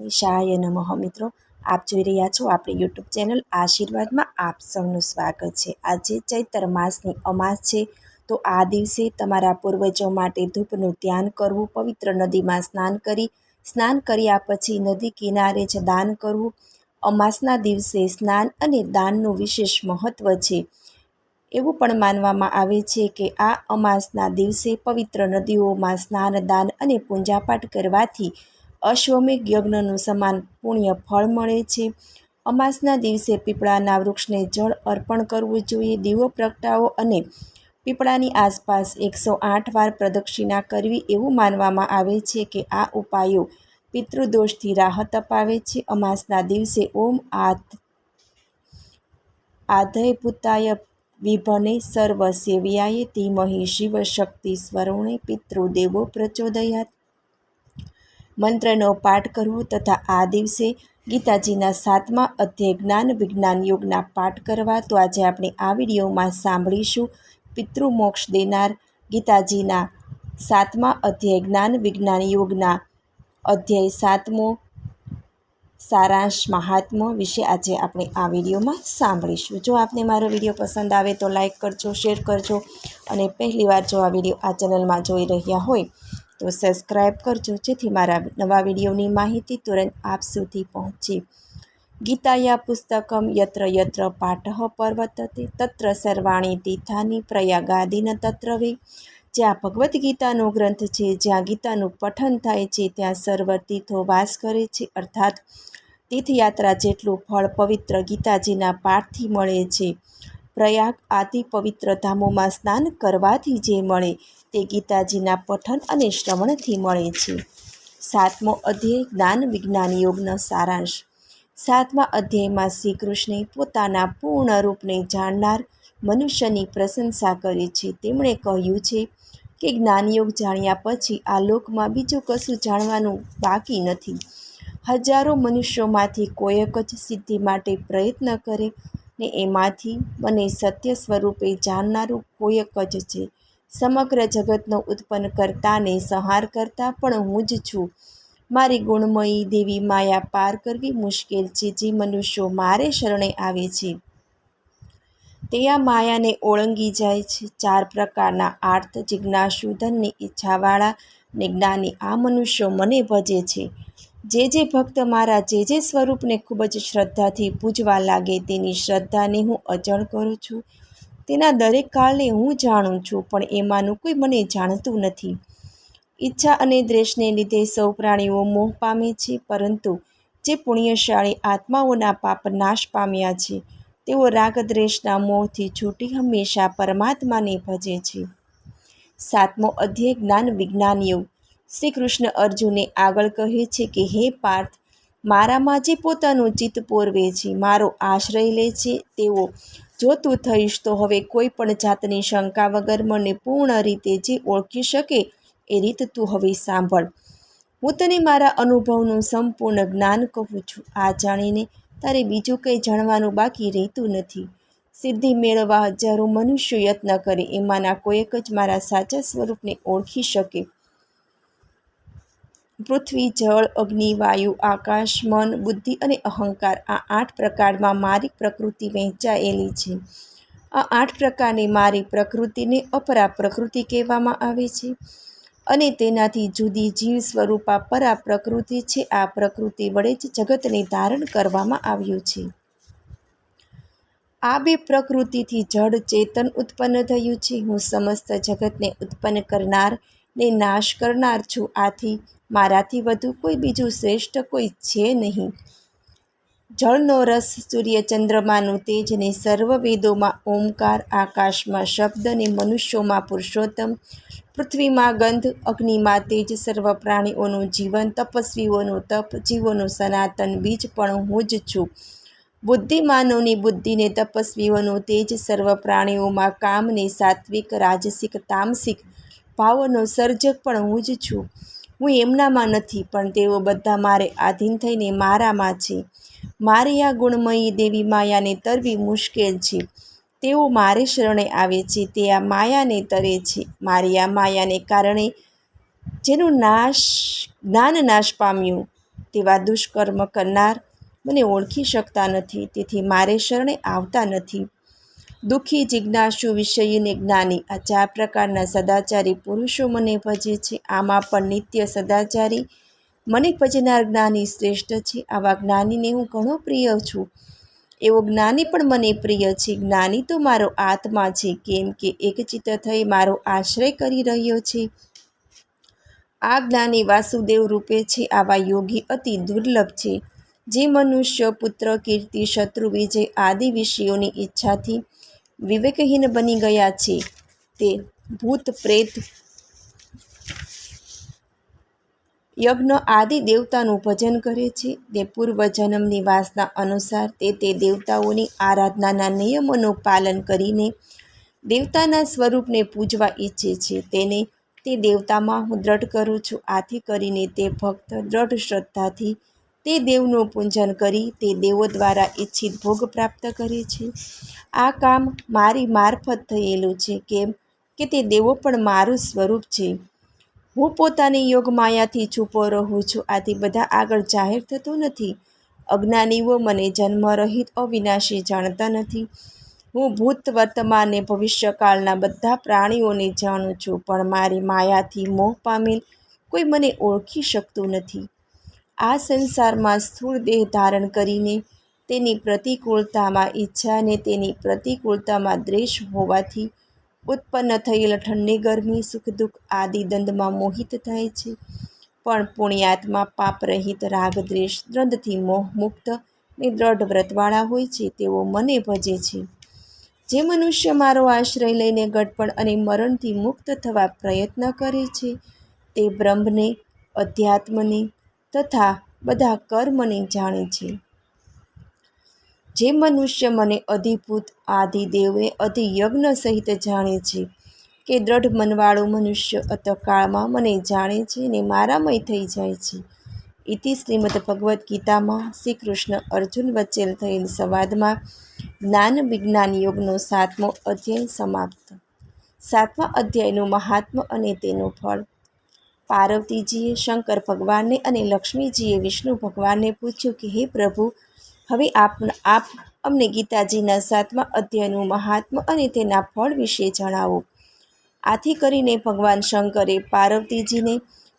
નિશાય નમઃ મિત્રો. આપ જોઈ રહ્યા છો આપણી યુટ્યુબ ચેનલ આશીર્વાદમાં આપ સૌનું સ્વાગત છે. આજે ચૈત્ર માસની અમાસ છે, તો આ દિવસે તમારા પૂર્વજો માટે ધૂપનું ધ્યાન કરવું, પવિત્ર નદીમાં સ્નાન કરી, સ્નાન કર્યા પછી નદી કિનારે જ દાન કરવું. અમાસના દિવસે સ્નાન અને દાનનું વિશેષ મહત્ત્વ છે. એવું પણ માનવામાં આવે છે કે આ અમાસના દિવસે પવિત્ર નદીઓમાં સ્નાન, દાન અને પૂજાપાઠ કરવાથી અશ્વમેઘ યજ્ઞનું સમાન પુણ્ય ફળ મળે છે. અમાસના દિવસે પીપળાના વૃક્ષને જળ અર્પણ કરવું જોઈએ. દીવો, પ્રગટાવો અને પીપળાની આસપાસ એકસો આઠ વાર પ્રદક્ષિણા કરવી એવું માનવામાં આવે છે કે આ ઉપાયો પિતૃદોષથી રાહત અપાવે છે. અમાસના દિવસે ઓમ આત આધય પુતાય વિભને સર્વ સેવ્યાય ધીમહિ શિવ શક્તિ સ્વરૂણે પિતૃદેવો પ્રચોદયાત. મંત્રનો પાઠ કરવો તથા આ દિવસે ગીતાજીના સાતમા અધ્યય જ્ઞાન વિજ્ઞાન યોગના પાઠ કરવા તો આજે આપણે આ વિડીયોમાં સાંભળીશું પિતૃમોક્ષ દેનાર ગીતાજીના સાતમા અધ્યાય જ્ઞાન વિજ્ઞાન યોગના અધ્યાય સાતમો સારાંશ મહાત્મા વિશે આજે આપણે આ વિડીયોમાં સાંભળીશું. જો આપને મારો વીડિયો પસંદ આવે તો લાઇક કરજો, શેર કરજો અને પહેલીવાર જો આ વીડિયો આ ચેનલમાં જોઈ રહ્યા હોય તો સબસ્ક્રાઈબ કરજો, જેથી મારા નવા વિડીયોની માહિતી તુરંત આપ સુધી પહોંચે. ગીતાયા પુસ્તકમ યત્ર યત્ર પાઠ પર્વતતે, તત્ર સર્વાણી તીથાની પ્રયાગાદિન તત્ર વે જ્યાં ભગવદ્ ગીતાનો ગ્રંથ છે, જ્યાં ગીતાનું પઠન થાય છે, ત્યાં સર્વ તીર્થો વાસ કરે છે. અર્થાત તીર્થયાત્રા જેટલું ફળ પવિત્ર ગીતાજીના પાઠથી મળે છે. પ્રયાગ આદિ પવિત્ર ધામોમાં સ્નાન કરવાથી જે મળે તે ગીતાજીના પઠન અને શ્રવણથી મળે છે. સાતમો અધ્યાય જ્ઞાન વિજ્ઞાન યોગનો સારાંશ. સાતમા અધ્યાયમાં શ્રી કૃષ્ણે પોતાના પૂર્ણ રૂપને જાણનાર મનુષ્યની પ્રશંસા કરી છે. તેમણે કહ્યું છે કે જ્ઞાનયોગ જાણ્યા પછી આ લોકમાં બીજું કશું જાણવાનું બાકી નથી. હજારો મનુષ્યોમાંથી કોઈક જ સિદ્ધિ માટે પ્રયત્ન કરે ને એમાંથી મને સત્ય સ્વરૂપે જાણનારું કોઈક જ છે. સમગ્ર જગતનો ઉત્પન્ન કરતા ને સંહાર કરતા પણ હું જ છું. મારી ગુણમયી દેવી માયા પાર કરવી મુશ્કેલ છે જે મનુષ્યો મારે શરણે આવે છે. તે આ માયાને ઓળંગી જાય છે. ચાર પ્રકારના આર્થ જિજ્ઞાસુ, ધનની ઈચ્છાવાળા ને જ્ઞાની આ મનુષ્યો મને ભજે છે. જે જે ભક્ત મારા જે જે સ્વરૂપને ખૂબ જ શ્રદ્ધાથી પૂજવા લાગે તેની શ્રદ્ધાને હું અચળ કરું છું. તેના દરેક કાળને હું જાણું છું, પણ એમાંનું કોઈ મને જાણતું નથી. ઈચ્છા અને દ્વેષને લીધે સૌ પ્રાણીઓ મોહ પામે છે, પરંતુ જે પુણ્યશાળી આત્માઓના પાપ નાશ પામ્યા છે, તેઓ રાગદ્વેષના મોહથી છૂટી હંમેશા પરમાત્માને ભજે છે. સાતમો અધ્યય જ્ઞાન વિજ્ઞાન યોગ શ્રી કૃષ્ણ અર્જુને આગળ કહે છે કે, હે પાર્થ, મારામાં જે પોતાનું ચિત્ત પોરવે છે, મારો આશ્રય લે છે તેઓ જો તું થઈશ તો હવે કોઈ પણ જાતની શંકા વગર મને પૂર્ણ રીતે જે ઓળખી શકે એ રીત તું હવે સાંભળ. હું તને મારા અનુભવનું સંપૂર્ણ જ્ઞાન કહું છું. આ જાણીને તારે બીજું કંઈ જાણવાનું બાકી રહેતું નથી. સિદ્ધિ મેળવવા હજારો મનુષ્ય યત્ન કરે. એમાંના કોઈક જ મારા સાચા સ્વરૂપને ઓળખી શકે. પૃથ્વી, જળ, અગ્નિ, વાયુ, આકાશ, મન, બુદ્ધિ અને અહંકાર આ આઠ પ્રકારમાં મારી પ્રકૃતિ વહેંચાયેલી છે. આ આઠ પ્રકારની મારી પ્રકૃતિને અપરા પ્રકૃતિ કહેવામાં આવે છે અને તેનાથી જુદી જીવ સ્વરૂપા પરા પ્રકૃતિ છે. આ પ્રકૃતિ વડે જ જગતને ધારણ કરવામાં આવ્યું છે. આ બે પ્રકૃતિથી જડ ચેતન ઉત્પન્ન થયું છે. હું સમસ્ત જગતને ઉત્પન્ન કરનાર ને નાશ કરનાર છું. આથી મારાથી વધુ કોઈ બીજું શ્રેષ્ઠ કોઈ છે નહીં. જળનો રસ સૂર્ય ચંદ્રમાનું તેજ ને સર્વ વેદોમાં ઓમકાર, આકાશમાં શબ્દ ને મનુષ્યોમાં પુરુષોત્તમ, પૃથ્વીમાં ગંધ, અગ્નિમાં તેજ, સર્વ પ્રાણીઓનું જીવન, તપસ્વીઓનું તપ, જીવોનું સનાતન બીજ પણ હું જ છું. બુદ્ધિમાનોની બુદ્ધિને તપસ્વીઓનું તેજ, સર્વ પ્રાણીઓમાં કામને સાત્વિક, રાજસિક, તામસિક ભાવોનો સર્જક પણ હું જ છું. હું એમનામાં નથી, પણ તેઓ બધા મારે આધીન થઈને મારામાં છે. મારી આ ગુણમયી દેવી માયાને તરવી મુશ્કેલ છે. તેઓ મારે શરણે આવે છે, તે આ માયાને તરે છે. મારી આ માયાને કારણે જેનું નાશ, જ્ઞાન નાશ પામ્યું, તેવા દુષ્કર્મ કરનાર મને ઓળખી શકતા નથી, તેથી મારે શરણે આવતા નથી. દુઃખી જિજ્ઞાસુ વિષયને જ્ઞાની આ ચાર પ્રકારના સદાચારી પુરુષો મને ભજે છે. આમાં પણ નિત્ય સદાચારી મને ભજનાર જ્ઞાની શ્રેષ્ઠ છે. આવા જ્ઞાનીને હું ઘણો પ્રિય છું. એવો જ્ઞાની પણ મને પ્રિય છે. જ્ઞાની તો મારો આત્મા છે. કેમ કે એકચિત્ત થઈ મારો આશ્રય કરી રહ્યો છે. આ જ્ઞાની વાસુદેવ રૂપે છે. આવા યોગી અતિ દુર્લભ છે. જે મનુષ્ય, પુત્ર, કીર્તિ, શત્રુ, વિજય આદિ વિષયોની ઈચ્છાથી વિવેકહીન બની ગયા છે. તે ભૂત, પ્રેત, યજ્ઞ આદિ દેવતાનું ભજન કરે છે. તે પૂર્વજન્મની વાસના અનુસાર તે તે દેવતાઓની આરાધનાના નિયમોનું પાલન કરીને દેવતાના સ્વરૂપને પૂજવા ઈચ્છે છે. તેને તે દેવતામાં હું દ્રઢ કરું છું. આથી કરીને તે ભક્ત દ્રઢ શ્રદ્ધાથી તે દેવનું પૂજન કરી તે દેવો દ્વારા ઈચ્છિત ભોગ પ્રાપ્ત કરે છે. આ કામ મારી મારફત થયેલું છે કેમ કે તે દેવો પણ મારું સ્વરૂપ છે. હું પોતાની યોગ માયાથી છૂપો રહું છું. આથી બધા આગળ જાહેર થતું નથી. અજ્ઞાનીઓ મને જન્મરહિત અવિનાશી જાણતા નથી. હું ભૂત વર્તમાન ને ભવિષ્યકાળના બધા પ્રાણીઓને જાણું છું, પણ મારી માયાથી મોહ પામેલ કોઈ મને ઓળખી શકતું નથી. આ સંસારમાં સ્થૂળ દેહ ધારણ કરીને તેની પ્રતિકૂળતામાં ઈચ્છા અને તેની પ્રતિકૂળતામાં દ્વેષ હોવાથી ઉત્પન્ન થયેલ ઠંડી, ગરમી, સુખ, દુઃખ આદિ દંદમાં મોહિત થાય છે. પણ પુણ્યાત્મા પાપરહિત રાગ, દ્વેષ દ્વંદથી મોહ મુક્ત ને દ્રઢ વ્રતવાળા હોય છે, તેઓ મને ભજે છે. જે મનુષ્ય મારો આશ્રય લઈને ગડપણ અને મરણથી મુક્ત થવા પ્રયત્ન કરે છે, તે બ્રહ્મને, અધ્યાત્મને તથા બધા કર્મને જાણે છે. જે મનુષ્ય મને અધિભૂત આદિદેવે અધિયજ્ઞ સહિત જાણે છે કે દ્રઢ મનવાળો મનુષ્ય અતકાળમાં મને જાણે છે ને મારામય થઈ જાય છે. ઇતિ શ્રીમદ ભગવદ્ ગીતામાં શ્રી કૃષ્ણ અર્જુન વચ્ચે થયેલ સંવાદમાં જ્ઞાન વિજ્ઞાન યોગનો સાતમો અધ્યાય સમાપ્ત. સાતમા અધ્યાયનું મહાત્મ અને તેનું ફળ પાર્વતીજીએ શંકર ભગવાનને અને લક્ષ્મીજીએ વિષ્ણુ ભગવાનને પૂછ્યું કે, હે પ્રભુ, હવે આપ આપ અમને ગીતાજીના સાતમા અધ્યાયનું મહાત્મ અને તેના ફળ વિશે જણાવો. આથી કરીને ભગવાન શંકરે પાર્વતીજીને,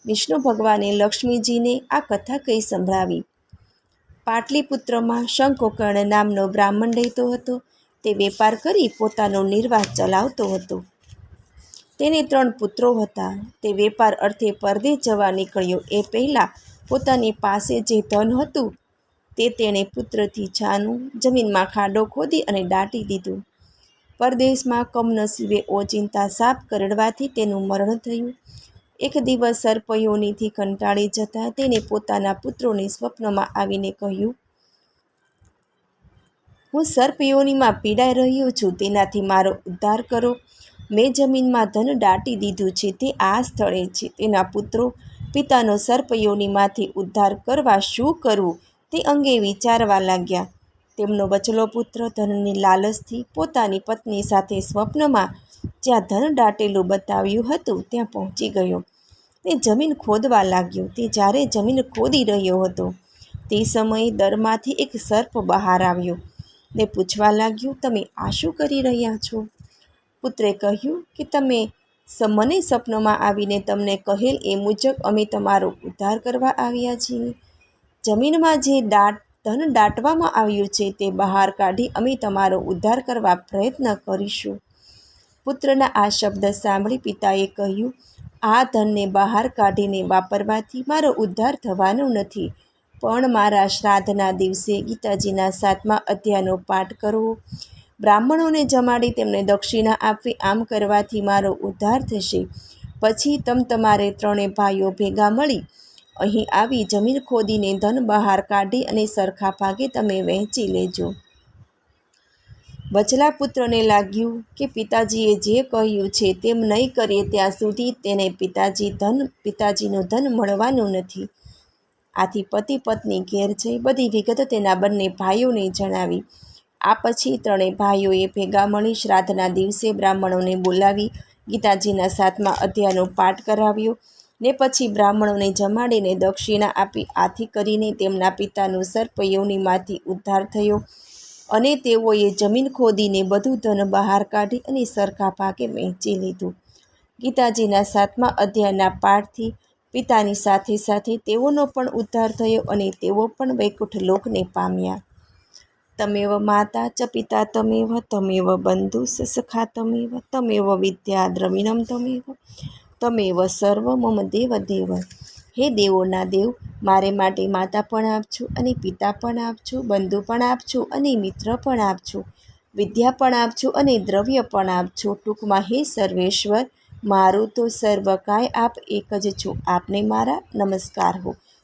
વિષ્ણુ ભગવાને, લક્ષ્મીજીને આ કથા કહી સંભળાવી. પાટલીપુત્રમાં શંકોકર્ણ નામનો બ્રાહ્મણ રહેતો હતો. તે વેપાર કરી પોતાનો નિર્વાહ ચલાવતો હતો. તેને ત્રણ પુત્રો હતા. તે વેપાર અર્થે પરદેશ જવા નીકળ્યો. એ પહેલાં પોતાની પાસે જે ધન હતું, તે તેણે પુત્રથી છાનું જમીનમાં ખાડો ખોદી અને દાટી દીધું. પરદેશમાં કમનસીબે ઓચિંતા સાપ કરડવાથી તેનું મરણ થયું. એક દિવસ સર્પયોનીથી કંટાળી જતાં તેને પોતાના પુત્રોને સ્વપ્નમાં આવીને કહ્યું, હું સર્પયોનીમાં પીડાઈ રહ્યો છું. તેનાથી મારો ઉદ્ધાર કરો. મેં જમીનમાં ધન દાટી દીધું છે તે આ સ્થળે છે. તેના પુત્રો, પિતાનો સર્પયોનીમાંથી ઉદ્ધાર કરવા શું કરવું તે અંગે વિચારવા લાગ્યા. તેમનો બચલો પુત્ર ધનની લાલચથી પોતાની પત્ની સાથે સ્વપ્નમાં જ્યાં ધન દાટેલું બતાવ્યું હતું ત્યાં પહોંચી ગયો. તે જમીન ખોદવા લાગ્યો. તે જ્યારે જમીન ખોદી રહ્યો હતો, તે સમયે દરમાંથી એક સર્પ બહાર આવ્યો. ને પૂછવા લાગ્યું, તમે આ શું કરી રહ્યા છો? પુત્રે કહ્યું કે તમે મને સપનમાં આવીને તમને કહેલ એ મુજબ અમે તમારો ઉદ્ધાર કરવા આવ્યા છીએ. જમીનમાં જે દાટ, ધન દાટવામાં આવ્યું છે તે બહાર કાઢી અમે તમારો ઉદ્ધાર કરવા પ્રયત્ન કરીશું. પુત્રના આ શબ્દ સાંભળી પિતાએ કહ્યું, આ ધનને બહાર કાઢીને વાપરવાથી મારો ઉદ્ધાર થવાનો નથી, પણ મારા શ્રાદ્ધના દિવસે ગીતાજીના સાતમા અધ્યાયનો પાઠ કરવો બ્રાહ્મણોને જમાડી તેમને દક્ષિણા આપવી આમ કરવાથી મારો ઉદ્ધાર થશે. પછી તમ તમારે ત્રણેય ભાઈઓ ભેગા મળી અહીં આવી જમીન ખોદીને ધન બહાર કાઢી અને સરખા ભાગે તમે વહેંચી લેજો. વચલા પુત્રને લાગ્યું કે પિતાજીએ જે કહ્યું છે તેમ નહીં કરીએ ત્યાં સુધી તેને પિતાજી ધન, પિતાજીનું ધન મળવાનું નથી. આથી પતિ પત્ની ઘેર જઈ બધી વિગતો તેના બંને ભાઈઓને જણાવી. આ પછી ત્રણેય ભાઈઓએ ભેગા મળી શ્રાદ્ધના દિવસે બ્રાહ્મણોને બોલાવી ગીતાજીના સાતમા અધ્યાયનો પાઠ કરાવ્યો ને પછી બ્રાહ્મણોને જમાડીને દક્ષિણા આપી આથી કરીને તેમના પિતાનું સર્પ યોનિમાંથી ઉદ્ધાર થયો અને તેઓએ જમીન ખોદીને બધું ધન બહાર કાઢી અને સરખા ભાગે વહેંચી લીધું. ગીતાજીના સાતમા અધ્યાયના પાઠથી પિતાની સાથે સાથે તેઓનો પણ ઉદ્ધાર થયો અને તેઓ પણ વૈકુંઠ લોકને પામ્યા. તમેવ માતા ચ પિતા તમેવ તમેવ બંધુ સખા તમેવ તમેવ વિદ્યા દ્રવિણમ તમેવ તમેવ સર્વ મમ દેવ દેવ. હે દેવોના દેવ, મારે માટે માતા પણ આપજો, અને પિતા પણ આપજો, બંધુ પણ આપજો, અને મિત્ર પણ આપજો, વિદ્યા પણ આપજો, અને દ્રવ્ય પણ આપજો. ટૂંકમાં હે સર્વેશ્વર, મારું તો સર્વ કાંઈ આપ એક જ છો. આપને મારા નમસ્કાર હો.